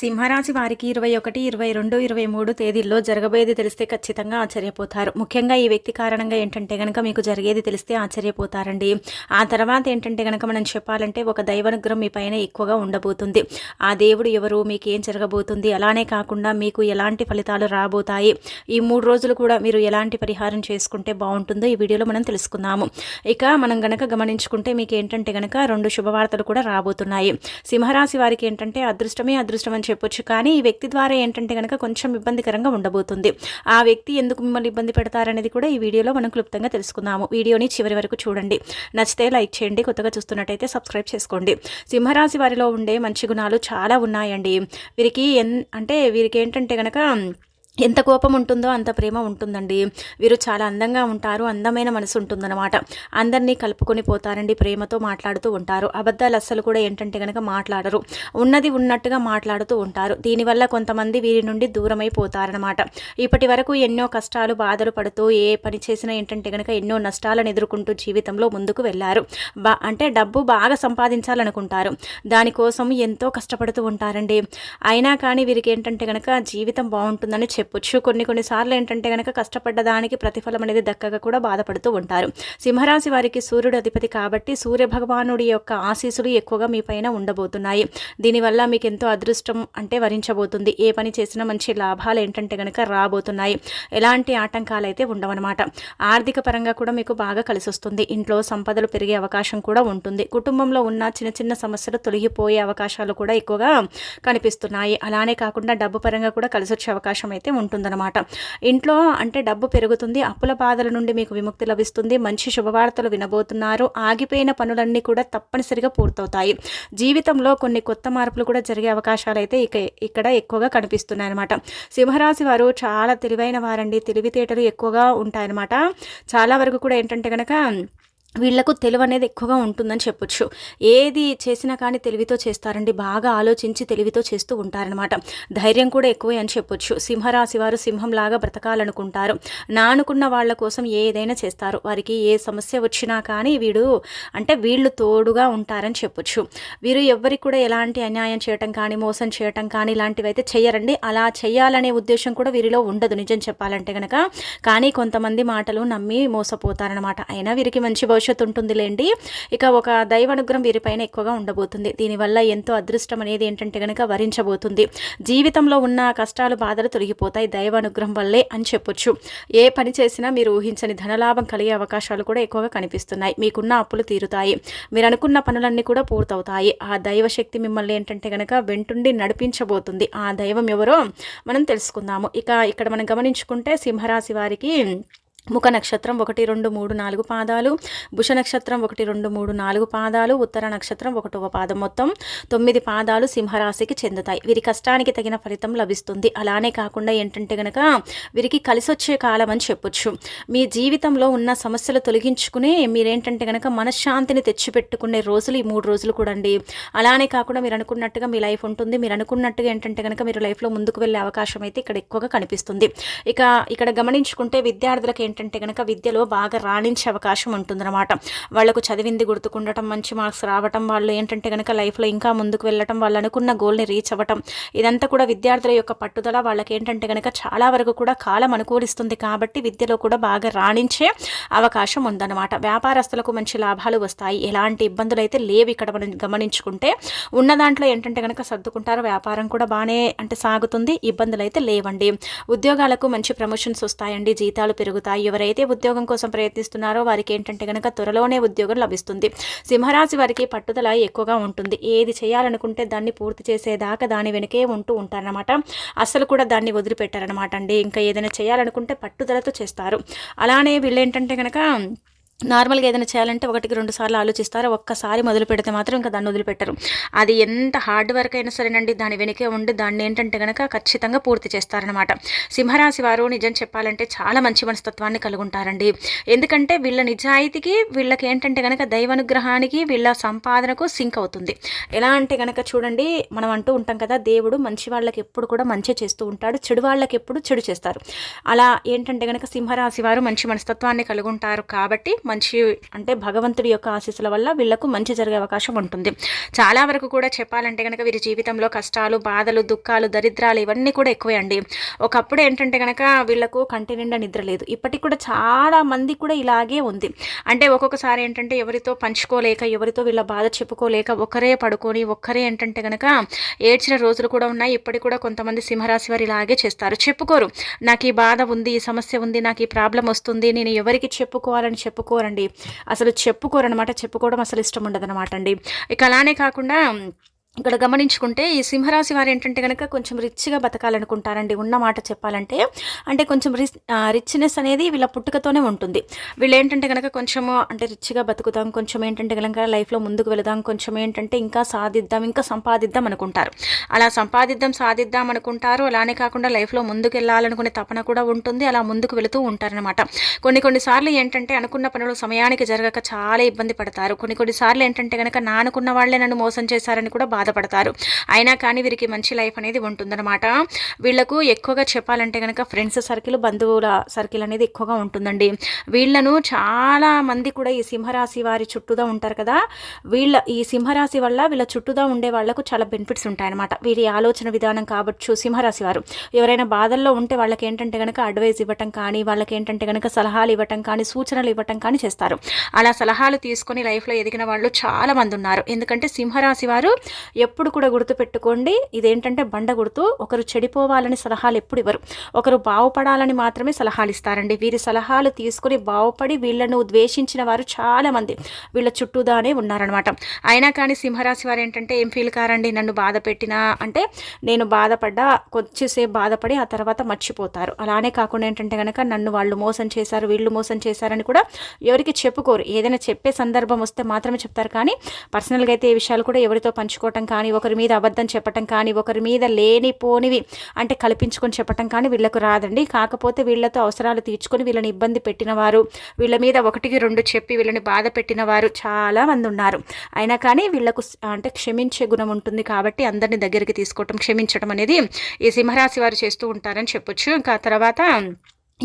సింహరాశి వారికి ఇరవై ఒకటి ఇరవై రెండు ఇరవై మూడు తేదీల్లో జరగబోయేది తెలిస్తే ఖచ్చితంగా ఆశ్చర్యపోతారు. ముఖ్యంగా ఈ వ్యక్తి కారణంగా ఏంటంటే గనక మీకు జరిగేది తెలిస్తే ఆశ్చర్యపోతారండి. ఆ తర్వాత ఏంటంటే గనక మనం చెప్పాలంటే ఒక దైవానుగ్రహం మీ పైన ఎక్కువగా ఉండబోతుంది. ఆ దేవుడు ఎవరు మీకు ఏం జరగబోతుంది? అలానే కాకుండా మీకు ఎలాంటి ఫలితాలు రాబోతాయి? ఈ మూడు రోజులు కూడా మీరు ఎలాంటి పరిహారం చేసుకుంటే బాగుంటుందో ఈ వీడియోలో మనం తెలుసుకుందాము. ఇక మనం గనక గమనించుకుంటే మీకు ఏంటంటే గనక రెండు శుభవార్తలు కూడా రాబోతున్నాయి. సింహరాశి వారికి ఏంటంటే అదృష్టమే అదృష్టం అని చెప్పొచ్చు. కానీ ఈ వ్యక్తి ద్వారా ఏంటంటే కనుక కొంచెం ఇబ్బందికరంగా ఉండబోతుంది. ఆ వ్యక్తి ఎందుకు మిమ్మల్ని ఇబ్బంది పెడతారనేది కూడా ఈ వీడియోలో మనం క్లుప్తంగా తెలుసుకుందాము. వీడియోని చివరి వరకు చూడండి. నచ్చితే లైక్ చేయండి. కొత్తగా చూస్తున్నట్టయితే సబ్స్క్రైబ్ చేసుకోండి. సింహరాశి వారిలో ఉండే మంచి గుణాలు చాలా ఉన్నాయండి. వీరికి ఎన్ అంటే వీరికి ఏంటంటే కనుక ఎంత కోపం ఉంటుందో అంత ప్రేమ ఉంటుందండి. వీరు చాలా అందంగా ఉంటారు అందమైన మనసు ఉంటుందన్నమాట. అందరినీ కలుపుకొని పోతారండి ప్రేమతో మాట్లాడుతూ ఉంటారు. అబద్ధాలు అస్సలు కూడా ఏంటంటే కనుక మాట్లాడరు. ఉన్నది ఉన్నట్టుగా మాట్లాడుతూ ఉంటారు. దీనివల్ల కొంతమంది వీరి నుండి దూరమైపోతారనమాట ఇప్పటి వరకు ఎన్నో కష్టాలు బాధలు పడుతూ ఏ పని చేసినా ఏంటంటే కనుక ఎన్నో నష్టాలను ఎదుర్కొంటూ జీవితంలో ముందుకు వెళ్ళారు. బా అంటే డబ్బు బాగా సంపాదించాలనుకుంటారు. దానికోసం ఎంతో కష్టపడుతూ ఉంటారండి. అయినా కానీ వీరికి ఏంటంటే కనుక జీవితం బాగుంటుందని చెప్పొచ్చు. కొన్ని కొన్నిసార్లు ఏంటంటే కనుక కష్టపడ్డ దానికి ప్రతిఫలం అనేది దక్కగా కూడా బాధపడుతూ ఉంటారు. సింహరాశి వారికి సూర్యుడు అధిపతి కాబట్టి సూర్య భగవానుడి యొక్క ఆశీస్సులు ఎక్కువగా మీ పైన ఉండబోతున్నాయి. దీనివల్ల మీకు ఎంతో అదృష్టం అంటే వరించబోతుంది. ఏ పని చేసినా మంచి లాభాలు ఏంటంటే కనుక రాబోతున్నాయి. ఎలాంటి ఆటంకాలు అయితే ఉండవన్నమాట. ఆర్థిక పరంగా కూడా మీకు బాగా కలిసి వస్తుంది ఇంట్లో సంపదలు పెరిగే అవకాశం కూడా ఉంటుంది. కుటుంబంలో ఉన్న చిన్న చిన్న సమస్యలు తొలగిపోయే అవకాశాలు కూడా ఎక్కువగా కనిపిస్తున్నాయి. అలానే కాకుండా డబ్బు పరంగా కూడా కలిసి వచ్చే అవకాశం అయితే ఉంటుందన్నమాట. ఇంట్లో అంటే డబ్బు పెరుగుతుంది అప్పుల బాధల నుండి మీకు విముక్తి లభిస్తుంది మంచి శుభవార్తలు వినబోతున్నారు ఆగిపోయిన పనులన్నీ కూడా తప్పనిసరిగా పూర్తవుతాయి. జీవితంలో కొన్ని కొత్త మార్పులు కూడా జరిగే అవకాశాలు అయితే ఇక ఇక్కడ ఎక్కువగా కనిపిస్తున్నాయి అనమాట సింహరాశి వారు చాలా తెలివైన వారండి తెలివితేటలు ఎక్కువగా ఉంటాయన్నమాట. చాలా వరకు కూడా ఏంటంటే కనుక వీళ్ళకు తెలివి అనేది ఎక్కువగా ఉంటుందని చెప్పొచ్చు. ఏది చేసినా కానీ తెలివితో చేస్తారండి. బాగా ఆలోచించి తెలివితో చేస్తూ ఉంటారనమాట ధైర్యం కూడా ఎక్కువే అని చెప్పొచ్చు. సింహరాశి వారు సింహంలాగా బ్రతకాలనుకుంటారు. నానుకున్న వాళ్ళ కోసం ఏదైనా చేస్తారు. వారికి ఏ సమస్య వచ్చినా కానీ వీడు అంటే వీళ్ళు తోడుగా ఉంటారని చెప్పొచ్చు. వీరు ఎవరికి కూడా ఎలాంటి అన్యాయం చేయటం కానీ మోసం చేయటం కానీ ఇలాంటివి అయితే చేయరండి అలా చేయాలనే ఉద్దేశం కూడా వీరిలో ఉండదు. నిజం చెప్పాలంటే కనుక కానీ కొంతమంది మాటలు నమ్మి మోసపోతారనమాట అయినా వీరికి మంచి భవిష్యత్తు ఉంటుందిలేండి. ఇక ఒక దైవానుగ్రహం వీరిపైన ఎక్కువగా ఉండబోతుంది. దీనివల్ల ఎంతో అదృష్టం అనేది ఏంటంటే కనుక వరించబోతుంది. జీవితంలో ఉన్న కష్టాలు బాధలు తొలగిపోతాయి దైవానుగ్రహం వల్లే అని చెప్పొచ్చు. ఏ పని చేసినా మీరు ఊహించని ధనలాభం కలిగే అవకాశాలు కూడా ఎక్కువగా కనిపిస్తున్నాయి. మీకున్న అప్పులు తీరుతాయి. మీరు అనుకున్న పనులన్నీ కూడా పూర్తవుతాయి. ఆ దైవశక్తి మిమ్మల్ని ఏంటంటే కనుక వెంటుండి నడిపించబోతుంది. ఆ దైవం ఎవరో మనం తెలుసుకుందాము. ఇక ఇక్కడ మనం గమనించుకుంటే సింహరాశి వారికి ముఖ నక్షత్రం ఒకటి రెండు మూడు నాలుగు పాదాలు భుష నక్షత్రం ఒకటి రెండు మూడు నాలుగు పాదాలు ఉత్తర నక్షత్రం ఒకటవ పాదం మొత్తం తొమ్మిది పాదాలు సింహరాశికి చెందుతాయి. వీరి కష్టానికి తగిన ఫలితం లభిస్తుంది. అలానే కాకుండా ఏంటంటే గనక వీరికి కలిసొచ్చే కాలం అని చెప్పొచ్చు. మీ జీవితంలో ఉన్న సమస్యలు తొలగించుకునే మీరేంటంటే గనక మనశ్శాంతిని తెచ్చిపెట్టుకునే రోజులు ఈ మూడు రోజులు కూడా అండి. అలానే కాకుండా మీరు అనుకున్నట్టుగా మీ లైఫ్ ఉంటుంది. మీరు అనుకున్నట్టుగా ఏంటంటే కనుక మీరు లైఫ్లో ముందుకు వెళ్ళే అవకాశం అయితే ఇక్కడ ఎక్కువగా కనిపిస్తుంది. ఇక ఇక్కడ గమనించుకుంటే విద్యార్థులకు ఏంటంటే కనుక విద్యలో బాగా రాణించే అవకాశం ఉంటుందన్నమాట. వాళ్ళకు చదివింది గుర్తుకుండటం మంచి మార్క్స్ రావటం వాళ్ళు ఏంటంటే కనుక లైఫ్లో ఇంకా ముందుకు వెళ్ళటం వాళ్ళు అనుకున్న గోల్ని రీచ్ అవ్వటం ఇదంతా కూడా విద్యార్థుల యొక్క పట్టుదల వాళ్ళకి ఏంటంటే కనుక చాలా వరకు కూడా కాలం అనుకూలిస్తుంది కాబట్టి విద్యలో కూడా బాగా రాణించే అవకాశం ఉందన్నమాట. వ్యాపారస్తులకు మంచి లాభాలు వస్తాయి. ఎలాంటి ఇబ్బందులు అయితే లేవు ఇక్కడ మనం గమనించుకుంటే. ఉన్న దాంట్లో ఏంటంటే కనుక సర్దుకుంటారు వ్యాపారం కూడా బాగానే అంటే సాగుతుంది ఇబ్బందులు అయితే లేవండి. ఉద్యోగాలకు మంచి ప్రమోషన్స్ వస్తాయండి జీతాలు పెరుగుతాయి. ఎవరైతే ఉద్యోగం కోసం ప్రయత్నిస్తున్నారో వారికి ఏంటంటే కనుక త్వరలోనే ఉద్యోగం లభిస్తుంది. సింహరాశి వారికి పట్టుదల ఎక్కువగా ఉంటుంది. ఏది చేయాలనుకుంటే దాన్ని పూర్తి చేసేదాకా దాని వెనుకే ఉంటూ ఉంటారనమాట అసలు కూడా దాన్ని వదిలిపెట్టారనమాట అండి. ఇంకా ఏదైనా చేయాలనుకుంటే పట్టుదలతో చేస్తారు. అలానే వీళ్ళు ఏంటంటే కనుక నార్మల్గా ఏదైనా చేయాలంటే ఒకటికి రెండు సార్లు ఆలోచిస్తారు. ఒక్కసారి మొదలు పెడితే మాత్రం ఇంకా దాన్ని వదిలిపెట్టరు. అది ఎంత హార్డ్ వర్క్ అయినా సరేనండి దాని వెనకే ఉండి దాన్ని ఏంటంటే కనుక ఖచ్చితంగా పూర్తి చేస్తారనమాట సింహరాశి వారు నిజం చెప్పాలంటే చాలా మంచి మనస్తత్వాన్ని కలిగి ఉంటారండి ఎందుకంటే వీళ్ళ నిజాయితీకి వీళ్ళకి ఏంటంటే కనుక దైవానుగ్రహానికి వీళ్ళ సంపాదనకు సింక్ అవుతుంది. ఎలా అంటే కనుక చూడండి మనం అంటూ ఉంటాం కదా దేవుడు మంచి వాళ్ళకి ఎప్పుడు కూడా మంచి చేస్తూ ఉంటాడు చెడు వాళ్ళకి ఎప్పుడు చెడు చేస్తారు. అలా ఏంటంటే కనుక సింహరాశి వారు మంచి మనస్తత్వాన్ని కలిగి ఉంటారు కాబట్టి మంచి అంటే భగవంతుడి యొక్క ఆశీస్సుల వల్ల వీళ్ళకు మంచి జరిగే అవకాశం ఉంటుంది. చాలా వరకు కూడా చెప్పాలంటే కనుక వీరి జీవితంలో కష్టాలు బాధలు దుఃఖాలు దరిద్రాలు ఇవన్నీ కూడా ఎక్కువే అండి ఒకప్పుడు ఏంటంటే కనుక వీళ్ళకు కంటి నిండా నిద్ర లేదు. ఇప్పటికి కూడా చాలా మంది కూడా ఇలాగే ఉంది. అంటే ఒక్కొక్కసారి ఏంటంటే ఎవరితో పంచుకోలేక ఎవరితో వీళ్ళ బాధ చెప్పుకోలేక ఒకరే పడుకొని ఒక్కరే ఏంటంటే కనుక ఏడ్చిన రోజులు కూడా ఉన్నాయి. ఇప్పటికి కూడా కొంతమంది సింహరాశి వారు ఇలాగే చేస్తారు. చెప్పుకోరు. నాకు ఈ బాధ ఉంది ఈ సమస్య ఉంది నాకు ఈ ప్రాబ్లం వస్తుంది నేను ఎవరికి చెప్పుకోవాలని చెప్పుకో చెప్పుకోరండి. అసలు చెప్పుకోరనమాట చెప్పుకోవడం అసలు ఇష్టం ఉండదన్నమాట అండి. ఇక అలానే కాకుండా ఇక్కడ గమనించుకుంటే ఈ సింహరాశి వారు ఏంటంటే కనుక కొంచెం రిచ్గా బతకాలనుకుంటారండి. ఉన్న మాట చెప్పాలంటే. అంటే కొంచెం రిచ్ రిచ్నెస్ అనేది వీళ్ళ పుట్టుకతోనే ఉంటుంది. వీళ్ళు ఏంటంటే కనుక కొంచెము అంటే రిచ్గా బతుకుతాం కొంచెం ఏంటంటే కనుక లైఫ్లో ముందుకు వెళదాం కొంచెం ఏంటంటే ఇంకా సాధిద్దాం ఇంకా సంపాదిద్దాం అనుకుంటారు. అలా సంపాదిద్దాం సాధిద్దాం అనుకుంటారు. అలానే కాకుండా లైఫ్లో ముందుకు వెళ్ళాలనుకునే తపన కూడా ఉంటుంది. అలా ముందుకు వెళుతూ ఉంటారనమాట కొన్ని కొన్నిసార్లు ఏంటంటే అనుకున్న పనులు సమయానికి జరగక చాలా ఇబ్బంది పడతారు. కొన్ని కొన్నిసార్లు ఏంటంటే కనుక నా అనుకున్న వాళ్ళే నన్ను మోసం చేశారని కూడా బాధపడతారు. అయినా కానీ వీరికి మంచి లైఫ్ అనేది ఉంటుందన్నమాట. వీళ్ళకు ఎక్కువగా చెప్పాలంటే కనుక ఫ్రెండ్స్ సర్కిల్ బంధువుల సర్కిల్ అనేది ఎక్కువగా ఉంటుందండి. వీళ్ళను చాలా మంది కూడా ఈ సింహరాశి వారి చుట్టూదా ఉంటారు కదా. వీళ్ళ ఈ సింహరాశి వల్ల వీళ్ళ చుట్టూదా ఉండే వాళ్ళకు చాలా బెనిఫిట్స్ ఉంటాయన్నమాట. వీరి ఆలోచన విధానం కావచ్చు సింహరాశి వారు. ఎవరైనా బాధల్లో ఉంటే వాళ్ళకి ఏంటంటే కనుక అడ్వైజ్ ఇవ్వటం కానీ వాళ్ళకి ఏంటంటే కనుక సలహాలు ఇవ్వటం కానీ సూచనలు ఇవ్వటం కానీ చేస్తారు. అలా సలహాలు తీసుకొని లైఫ్లో ఎదిగిన వాళ్ళు చాలా మంది ఉన్నారు. ఎందుకంటే సింహరాశి వారు ఎప్పుడు కూడా గుర్తుపెట్టుకోండి. ఇదేంటంటే బండ గుర్తు. ఒకరు చెడిపోవాలని సలహాలు ఎప్పుడు ఇవ్వరు. ఒకరు బాగుపడాలని మాత్రమే సలహాలు ఇస్తారండి. వీరి సలహాలు తీసుకుని బాగుపడి వీళ్ళను ద్వేషించిన వారు చాలామంది వీళ్ళ చుట్టూదానే ఉన్నారనమాట అయినా కానీ సింహరాశి వారు ఏంటంటే ఏం ఫీల్ కారండి? నన్ను బాధ పెట్టినా అంటే నేను బాధపడ్డా కొద్దిసేపు బాధపడి ఆ తర్వాత మర్చిపోతారు. అలానే కాకుండా ఏంటంటే కనుక నన్ను వాళ్ళు మోసం చేశారు వీళ్ళు మోసం చేశారని కూడా ఎవరికి చెప్పుకోరు. ఏదైనా చెప్పే సందర్భం వస్తే మాత్రమే చెప్తారు. కానీ పర్సనల్గా అయితే ఈ విషయాలు కూడా ఎవరితో పంచుకోవటం కానీ ఒకరి మీద అబద్ధం చెప్పటం కానీ ఒకరి మీద లేనిపోనివి అంటే కల్పించుకొని చెప్పటం కానీ వీళ్ళకు రాదండి. కాకపోతే వీళ్ళతో అవసరాలు తీర్చుకొని వీళ్ళని ఇబ్బంది పెట్టిన వారు వీళ్ళ మీద ఒకటికి రెండు చెప్పి వీళ్ళని బాధ పెట్టిన వారు చాలా మంది ఉన్నారు. అయినా కానీ వీళ్ళకు అంటే క్షమించే గుణం ఉంటుంది కాబట్టి అందరిని దగ్గరికి తీసుకోవటం క్షమించడం అనేది ఈ సింహరాశి వారు చేస్తూ ఉంటారని చెప్పొచ్చు. ఇంకా తర్వాత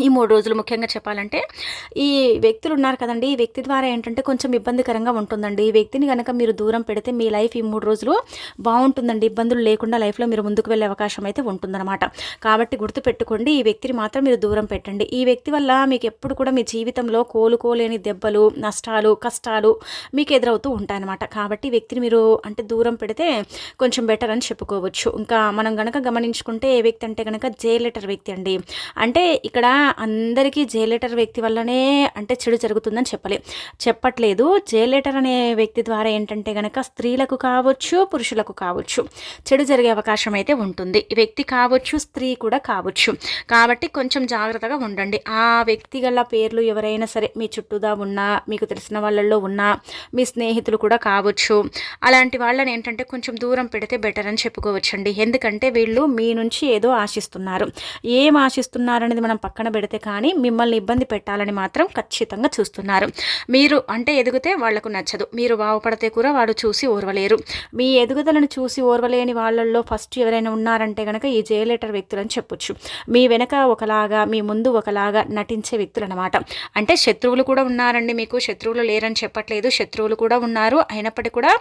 ఈ మూడు రోజులు ముఖ్యంగా చెప్పాలంటే ఈ వ్యక్తులు ఉన్నారు కదండి. ఈ వ్యక్తి ద్వారా ఏంటంటే కొంచెం ఇబ్బందికరంగా ఉంటుందండి. ఈ వ్యక్తిని కనుక మీరు దూరం పెడితే మీ లైఫ్ ఈ మూడు రోజులు బాగుంటుందండి. ఇబ్బందులు లేకుండా లైఫ్లో మీరు ముందుకు వెళ్ళే అవకాశం అయితే ఉంటుందన్నమాట. కాబట్టి గుర్తుపెట్టుకోండి ఈ వ్యక్తిని మాత్రం మీరు దూరం పెట్టండి. ఈ వ్యక్తి వల్ల మీకు ఎప్పుడు కూడా మీ జీవితంలో కోలుకోలేని దెబ్బలు నష్టాలు కష్టాలు మీకు ఎదురవుతూ ఉంటాయన్నమాట. కాబట్టి వ్యక్తిని మీరు అంటే దూరం పెడితే కొంచెం బెటర్ అని చెప్పుకోవచ్చు. ఇంకా మనం గనక గమనించుకుంటే ఏ వ్యక్తి అంటే కనుక జే లెటర్ వ్యక్తి అండి. అంటే ఇక్కడ అందరికీ జయలేటర్ లెటర్ వ్యక్తి వల్లనే అంటే చెడు జరుగుతుందని చెప్పలే. చెప్పట్లేదు. జయలేటర్ లెటర్ అనే వ్యక్తి ద్వారా ఏంటంటే కనుక స్త్రీలకు కావచ్చు పురుషులకు కావచ్చు చెడు జరిగే అవకాశం అయితే ఉంటుంది. వ్యక్తి కావచ్చు స్త్రీ కూడా కావచ్చు. కాబట్టి కొంచెం జాగ్రత్తగా ఉండండి. ఆ వ్యక్తి గల పేర్లు ఎవరైనా సరే మీ చుట్టూదా ఉన్నా మీకు తెలిసిన వాళ్ళల్లో ఉన్నా మీ స్నేహితులు కూడా కావచ్చు. అలాంటి వాళ్ళని ఏంటంటే కొంచెం దూరం పెడితే బెటర్ అని చెప్పుకోవచ్చండి. ఎందుకంటే వీళ్ళు మీ నుంచి ఏదో ఆశిస్తున్నారు. ఏం ఆశిస్తున్నారు అనేది మనం పక్కన పెడితే కానీ మిమ్మల్ని ఇబ్బంది పెట్టాలని మాత్రం ఖచ్చితంగా చూస్తున్నారు. మీరు అంటే ఎదిగితే వాళ్ళకు నచ్చదు. మీరు బాగుపడితే కూడా వాడు చూసి ఓర్వలేరు. మీ ఎదుగుదలను చూసి ఓర్వలేని వాళ్ళల్లో ఫస్ట్ ఎవరైనా ఉన్నారంటే కనుక ఈ జయలేటర్ వ్యక్తులు అని చెప్పొచ్చు. మీ వెనక ఒకలాగా మీ ముందు ఒకలాగా నటించే వ్యక్తులు అనమాట అంటే శత్రువులు కూడా ఉన్నారండి మీకు. శత్రువులు లేరని చెప్పట్లేదు. శత్రువులు కూడా ఉన్నారు. అయినప్పటికీ కూడా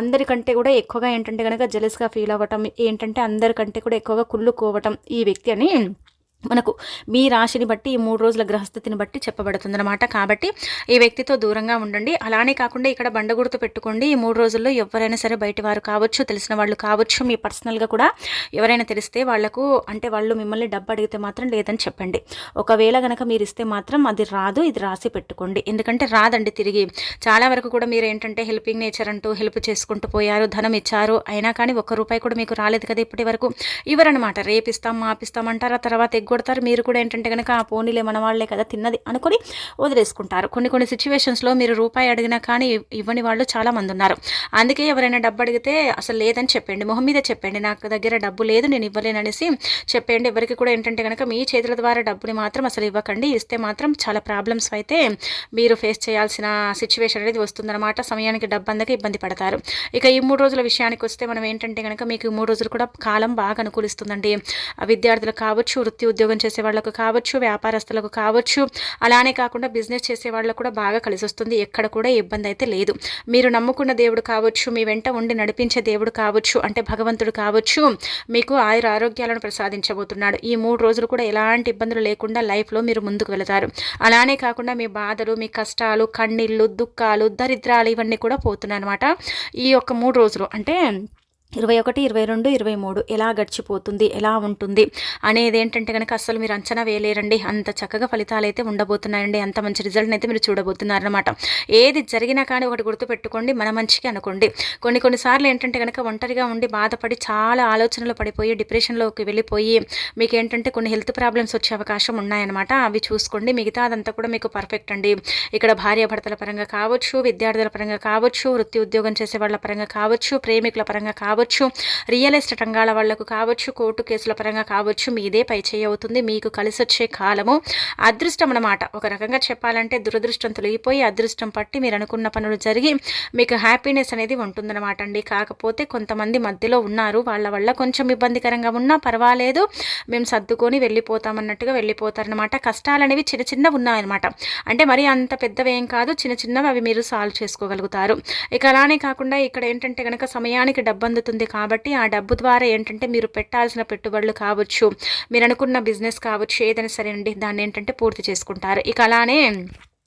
అందరికంటే కూడా ఎక్కువగా ఏంటంటే కనుక జెలస్గా ఫీల్ అవ్వటం ఏంటంటే అందరికంటే కూడా ఎక్కువగా కుళ్ళుకోవటం ఈ వ్యక్తి అని మనకు మీ రాశిని బట్టి ఈ మూడు రోజుల గ్రహస్థితిని బట్టి చెప్పబడుతుందన్నమాట. కాబట్టి ఈ వ్యక్తితో దూరంగా ఉండండి. అలానే కాకుండా ఇక్కడ బండ గుర్తు పెట్టుకోండి. ఈ మూడు రోజుల్లో ఎవరైనా సరే బయట వారు కావచ్చు తెలిసిన వాళ్ళు కావచ్చు మీ పర్సనల్గా కూడా ఎవరైనా తెలిస్తే వాళ్ళకు అంటే వాళ్ళు మిమ్మల్ని డబ్బు అడిగితే మాత్రం లేదని చెప్పండి. ఒకవేళ కనుక మీరు ఇస్తే మాత్రం అది రాదు ఇది రాసి పెట్టుకోండి. ఎందుకంటే రాదండి తిరిగి. చాలా వరకు కూడా మీరు ఏంటంటే హెల్పింగ్ నేచర్ అంటూ హెల్ప్ చేసుకుంటూ పోయారు ధనం ఇచ్చారు అయినా కానీ ఒక్క రూపాయి కూడా మీకు రాలేదు కదా ఇప్పటి వరకు. ఇవ్వరనమాట రేపిస్తాం మాపిస్తామంటారు ఆ తర్వాత కొడతారు. మీరు కూడా ఏంటంటే కనుక ఆ పోనీలే మన వాళ్ళే కదా తిన్నది అనుకొని వదిలేసుకుంటారు. కొన్ని కొన్ని సిచ్యువేషన్స్లో మీరు రూపాయి అడిగినా కానీ ఇవ్వని వాళ్ళు చాలా మంది ఉన్నారు. అందుకే ఎవరైనా డబ్బు అడిగితే అసలు లేదని చెప్పండి మొహం మీద చెప్పండి నాకు దగ్గర డబ్బు లేదు నేను ఇవ్వలేననేసి చెప్పండి. ఎవరికి కూడా ఏంటంటే కనుక మీ చేతుల ద్వారా డబ్బుని మాత్రం అసలు ఇవ్వకండి. ఇస్తే మాత్రం చాలా ప్రాబ్లమ్స్ అయితే మీరు ఫేస్ చేయాల్సిన సిచ్యువేషన్ అనేది వస్తుందన్నమాట. సమయానికి డబ్బు అందక ఇబ్బంది పడతారు. ఇక ఈ మూడు రోజుల విషయానికి వస్తే మనం ఏంటంటే కనుక మీకు మూడు రోజులు కూడా కాలం బాగా అనుకూలిస్తుందండి. విద్యార్థులు కావచ్చు వృత్తి ఉద్యోగం చేసే వాళ్ళకు కావచ్చు వ్యాపారస్తులకు కావచ్చు అలానే కాకుండా బిజినెస్ చేసే వాళ్ళకు కూడా బాగా కలిసి వస్తుంది ఎక్కడ కూడా ఇబ్బంది అయితే లేదు. మీరు నమ్ముకున్న దేవుడు కావచ్చు మీ వెంట ఉండి నడిపించే దేవుడు కావచ్చు అంటే భగవంతుడు కావచ్చు మీకు ఆయుర ఆరోగ్యాలను ప్రసాదించబోతున్నాడు. ఈ మూడు రోజులు కూడా ఎలాంటి ఇబ్బందులు లేకుండా లైఫ్లో మీరు ముందుకు వెళతారు. అలానే కాకుండా మీ బాధలు మీ కష్టాలు కన్నీళ్ళు దుఃఖాలు దరిద్రాలు ఇవన్నీ కూడా పోతున్నాయి అనమాట ఈ యొక్క మూడు రోజులు అంటే ఇరవై ఒకటి ఇరవై రెండు ఇరవై మూడు ఎలా గడిచిపోతుంది ఎలా ఉంటుంది అనేది ఏంటంటే కనుక అస్సలు మీరు అంచనా వేయలేరండి. అంత చక్కగా ఫలితాలు అయితే ఉండబోతున్నాయండి. అంత మంచి రిజల్ట్ని అయితే మీరు చూడబోతున్నారనమాట ఏది జరిగినా కానీ ఒకటి గుర్తుపెట్టుకోండి మన మంచికి అనుకోండి. కొన్ని కొన్నిసార్లు ఏంటంటే కనుక ఒంటరిగా ఉండి బాధపడి చాలా ఆలోచనలు పడిపోయి డిప్రెషన్లోకి వెళ్ళిపోయి మీకు ఏంటంటే కొన్ని హెల్త్ ప్రాబ్లమ్స్ వచ్చే అవకాశం ఉన్నాయన్నమాట. అవి చూసుకోండి. మిగతా అదంతా కూడా మీకు పర్ఫెక్ట్ అండి. ఇక్కడ భార్యాభర్తల పరంగా కావచ్చు విద్యార్థుల పరంగా కావచ్చు వృత్తి ఉద్యోగం చేసే వాళ్ళ పరంగా కావచ్చు ప్రేమికుల పరంగా కావచ్చు కావచ్చు రియల్ ఎస్టేట్ రంగాల వాళ్ళకు కావచ్చు కోర్టు కేసుల పరంగా కావచ్చు మీదే పై అవుతుంది. మీకు కలిసి వచ్చే కాలము అదృష్టం అన్నమాట. ఒక రకంగా చెప్పాలంటే దురదృష్టం తొలగిపోయి అదృష్టం పట్టి మీరు అనుకున్న పనులు జరిగి మీకు హ్యాపీనెస్ అనేది ఉంటుందన్నమాట అండి. కాకపోతే కొంతమంది మధ్యలో ఉన్నారు. వాళ్ళ వల్ల కొంచెం ఇబ్బందికరంగా ఉన్నా పర్వాలేదు. మేము సర్దుకొని వెళ్ళిపోతామన్నట్టుగా వెళ్ళిపోతారనమాట కష్టాలు అనేవి చిన్న చిన్నవి ఉన్నాయన్నమాట. అంటే మరి అంత పెద్దవి ఏం కాదు. చిన్న చిన్నవి అవి మీరు సాల్వ్ చేసుకోగలుగుతారు. ఇక అలానే కాకుండా ఇక్కడ ఏంటంటే కనుక సమయానికి డబ్బు అవుతుంది కాబట్టి ఆ డబ్బు ద్వారా ఏంటంటే మీరు పెట్టాల్సిన పెట్టుబడులు కావచ్చు మీరు అనుకున్న బిజినెస్ కావచ్చు ఏదైనా సరే అండి దాన్ని ఏంటంటే పూర్తి చేసుకుంటారు. ఇక అలానే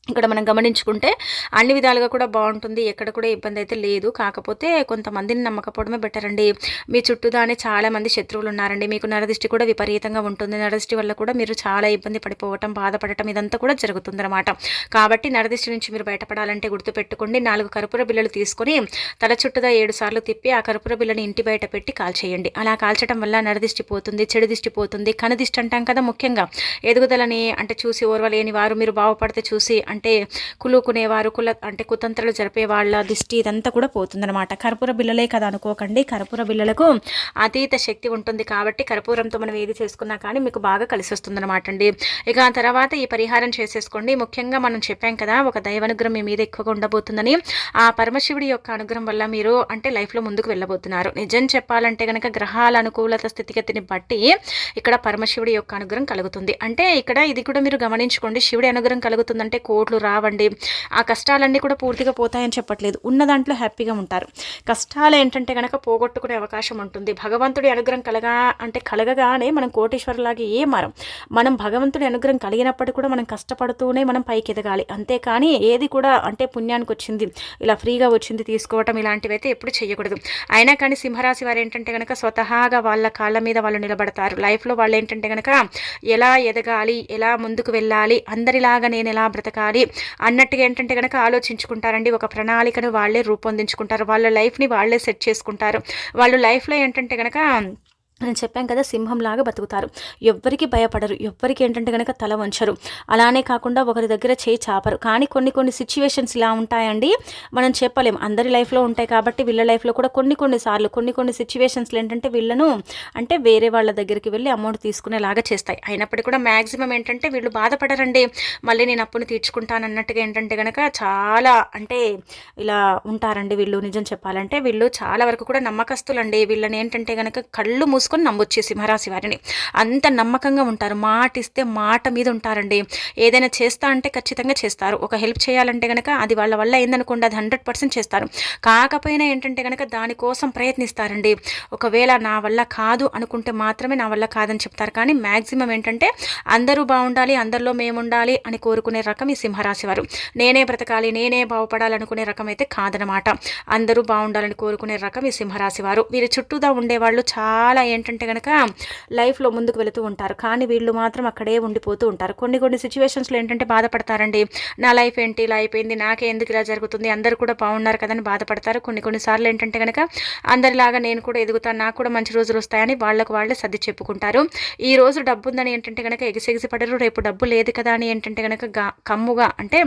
ఇక్కడ మనం గమనించుకుంటే అన్ని విధాలుగా కూడా బాగుంటుంది. ఎక్కడ కూడా ఇబ్బంది అయితే లేదు. కాకపోతే కొంతమందిని నమ్మకపోవడమే బెటర్ అండి. మీ చుట్టూదానే చాలా మంది శత్రువులు ఉన్నారండి. మీకు నరదిష్టి కూడా విపరీతంగా ఉంటుంది. నరదిష్టి వల్ల కూడా మీరు చాలా ఇబ్బంది పడిపోవటం బాధపడటం ఇదంతా కూడా జరుగుతుందన్నమాట. కాబట్టి నరదిష్టి నుంచి మీరు బయటపడాలంటే గుర్తుపెట్టుకోండి. నాలుగు కర్పూర బిల్లలు తీసుకొని తల చుట్టూదా ఏడు సార్లు తిప్పి ఆ కర్పూర బిల్లని ఇంటి బయట పెట్టి కాల్చేయండి. అలా కాల్చడం వల్ల నరదిష్టి పోతుంది చెడు దిష్టి పోతుంది. కనదిష్టి అంటాం కదా ముఖ్యంగా. ఎదుగుదలని అంటే చూసి ఓర్వలేని వారు మీరు బాగుపడితే చూసి అంటే అంటే కులుకునేవారు కుల అంటే కుతంత్రాలు జరిపే వాళ్ళ దిష్టి ఇదంతా కూడా పోతుందనమాట కర్పూర బిల్లలే కదా అనుకోకండి. కర్పూర బిల్లలకు అతీత శక్తి ఉంటుంది కాబట్టి కర్పూరంతో మనం ఏది చేసుకున్నా కానీ మీకు బాగా కలిసి వస్తుందనమాట అండి. ఇక ఆ తర్వాత ఈ పరిహారం చేసేసుకోండి. ముఖ్యంగా మనం చెప్పాం కదా ఒక దైవానుగ్రహం మీ మీద ఎక్కువగా ఉండబోతుందని. ఆ పరమశివుడి యొక్క అనుగ్రహం వల్ల మీరు అంటే లైఫ్లో ముందుకు వెళ్ళబోతున్నారు. నిజం చెప్పాలంటే కనుక గ్రహాల అనుకూలత స్థితిగతిని బట్టి ఇక్కడ పరమశివుడి యొక్క అనుగ్రహం కలుగుతుంది. అంటే ఇక్కడ ఇది కూడా మీరు గమనించుకోండి. శివుడి అనుగ్రహం కలుగుతుందంటే కో ఓట్లు రావండి. ఆ కష్టాలన్నీ కూడా పూర్తిగా పోతాయని చెప్పట్లేదు. ఉన్న దాంట్లో హ్యాపీగా ఉంటారు. కష్టాలు ఏంటంటే కనుక పోగొట్టుకునే అవకాశం ఉంటుంది. భగవంతుడి అనుగ్రహం కలగా అంటే కలగగానే మనం కోటేశ్వరులాగా ఏ మరం. మనం భగవంతుడి అనుగ్రహం కలిగినప్పటికీ కూడా మనం కష్టపడుతూనే మనం పైకి ఎదగాలి అంతేకాని ఏది కూడా అంటే పుణ్యానికి వచ్చింది ఇలా ఫ్రీగా వచ్చింది తీసుకోవటం ఇలాంటివి అయితే ఎప్పుడు చేయకూడదు అయినా కానీ సింహరాశి వారు ఏంటంటే కనుక స్వతహాగా వాళ్ళ కాళ్ళ మీద వాళ్ళు నిలబడతారు. లైఫ్లో వాళ్ళు ఏంటంటే కనుక ఎలా ఎదగాలి ఎలా ముందుకు వెళ్ళాలి అందరిలాగా నేను ఎలా బ్రతకాలి ఉండాలి అన్నట్టుగా ఏంటంటే కనుక ఆలోచించుకుంటారండి. ఒక ప్రణాళికను వాళ్ళే రూపొందించుకుంటారు. వాళ్ళ లైఫ్ని వాళ్ళే సెట్ చేసుకుంటారు. వాళ్ళు లైఫ్లో ఏంటంటే కనుక నేను చెప్పాం కదా సింహంలాగా బతుకుతారు. ఎవ్వరికి భయపడరు. ఎవ్వరికి ఏంటంటే కనుక తల వంచరు. అలానే కాకుండా ఒకరి దగ్గర చేయి చాపరు. కానీ కొన్ని కొన్ని సిచ్యువేషన్స్ ఇలా ఉంటాయండి. మనం చెప్పలేం. అందరి లైఫ్లో ఉంటాయి కాబట్టి వీళ్ళ లైఫ్లో కూడా కొన్ని కొన్ని సార్లు కొన్ని కొన్ని సిచ్యువేషన్స్లు ఏంటంటే వీళ్ళను అంటే వేరే వాళ్ళ దగ్గరికి వెళ్ళి అమౌంట్ తీసుకునేలాగా చేస్తాయి. అయినప్పటికీ కూడా మ్యాక్సిమం ఏంటంటే వీళ్ళు బాధపడరండి. మళ్ళీ నేను అప్పును తీర్చుకుంటాను అన్నట్టుగా ఏంటంటే కనుక చాలా అంటే ఇలా ఉంటారండి వీళ్ళు. నిజం చెప్పాలంటే వీళ్ళు చాలా వరకు కూడా నమ్మకస్తులండి. వీళ్ళని ఏంటంటే కనుక కళ్ళు మూసుకు చూసుకొని నమ్మొచ్చే సింహరాశి వారిని. అంత నమ్మకంగా ఉంటారు. మాట ఇస్తే మాట మీద ఉంటారండి. ఏదైనా చేస్తా అంటే ఖచ్చితంగా చేస్తారు. ఒక హెల్ప్ చేయాలంటే కనుక అది వాళ్ళ వల్ల ఏందనుకోండి అది హండ్రెడ్ పర్సెంట్ చేస్తారు. కాకపోయినా ఏంటంటే కనుక దానికోసం ప్రయత్నిస్తారండి. ఒకవేళ నా వల్ల కాదు అనుకుంటే మాత్రమే నా వల్ల కాదని చెప్తారు. కానీ మ్యాక్సిమం ఏంటంటే అందరూ బాగుండాలి అందరిలో మేము ఉండాలి అని కోరుకునే రకం ఈ సింహరాశి వారు. నేనే బ్రతకాలి నేనే బాగుపడాలనుకునే రకం అయితే కాదనమాట. అందరూ బాగుండాలని కోరుకునే రకం ఈ సింహరాశి వారు. వీరి చుట్టూదా ఉండేవాళ్ళు చాలా ఏంటంటే కనుక లైఫ్లో ముందుకు వెళుతూ ఉంటారు. కానీ వీళ్ళు మాత్రం అక్కడే ఉండిపోతూ ఉంటారు. కొన్ని కొన్ని సిచ్యువేషన్స్లో ఏంటంటే బాధపడతారండి. నా లైఫ్ ఏంటి? ఇలా అయిపోయింది. నాకే ఎందుకు ఇలా జరుగుతుంది? అందరు కూడా బాగున్నారు కదని బాధపడతారు. కొన్ని కొన్నిసార్లు ఏంటంటే కనుక అందరిలాగా నేను కూడా ఎదుగుతాను. నాకు కూడా మంచి రోజులు వస్తాయని వాళ్ళకు వాళ్ళే సర్ది చెప్పుకుంటారు. ఈ రోజు డబ్బు ఉందని ఏంటంటే కనుక ఎగిసెగిసి పడరు రేపు డబ్బు లేదు కదా అని ఏంటంటే కనుక కమ్ముగా అంటే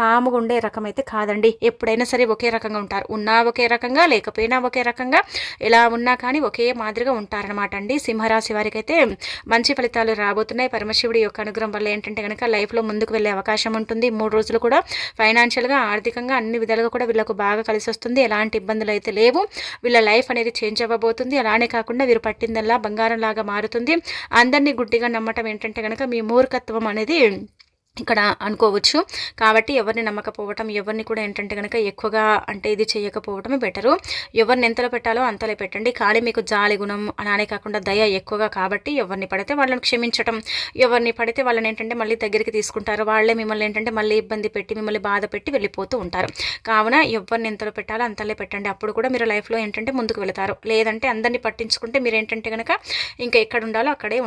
కాముగా ఉండే రకం అయితే కాదండి. ఎప్పుడైనా సరే ఒకే రకంగా ఉంటారు. ఉన్నా ఒకే రకంగా లేకపోయినా ఒకే రకంగా ఎలా ఉన్నా కానీ ఒకే మాదిరిగా ఉంటారు. అనమాట అండి. సింహరాశి వారికి అయితే మంచి ఫలితాలు రాబోతున్నాయి. పరమశివుడి యొక్క అనుగ్రహం వల్ల ఏంటంటే కనుక లైఫ్లో ముందుకు వెళ్ళే అవకాశం ఉంటుంది. మూడు రోజులు కూడా ఫైనాన్షియల్గా ఆర్థికంగా అన్ని విధాలుగా కూడా వీళ్ళకు బాగా కలిసి వస్తుంది. ఎలాంటి ఇబ్బందులు అయితే లేవు. వీళ్ళ లైఫ్ అనేది చేంజ్ అవ్వబోతుంది. అలానే కాకుండా వీరు పట్టిందల్లా బంగారంలాగా మారుతుంది. అందరినీ గుడ్డిగా నమ్మటం ఏంటంటే కనుక మీ మూర్ఖత్వం అనేది ఇక్కడ అనుకోవచ్చు. కాబట్టి ఎవరిని నమ్మకపోవటం ఎవరిని కూడా ఏంటంటే కనుక ఎక్కువగా అంటే ఇది చేయకపోవటమే బెటరు. ఎవరిని ఎంతలో పెట్టాలో అంతలో పెట్టండి. కానీ మీకు జాలి గుణం అలానే కాకుండా దయ ఎక్కువగా కాబట్టి ఎవరిని పడితే వాళ్ళని క్షమించటం ఎవరిని పడితే వాళ్ళని ఏంటంటే మళ్ళీ దగ్గరికి తీసుకుంటారు. వాళ్ళే మిమ్మల్ని ఏంటంటే మళ్ళీ ఇబ్బంది పెట్టి మిమ్మల్ని బాధ పెట్టి వెళ్ళిపోతూ ఉంటారు. కావున ఎవరిని ఎంతలో పెట్టాలో అంతలే పెట్టండి. అప్పుడు కూడా మీరు లైఫ్లో ఏంటంటే ముందుకు వెళతారు. లేదంటే అందరినీ పట్టించుకుంటే మీరు ఏంటంటే కనుక ఇంకా ఎక్కడ ఉండాలో అక్కడే ఉంటారు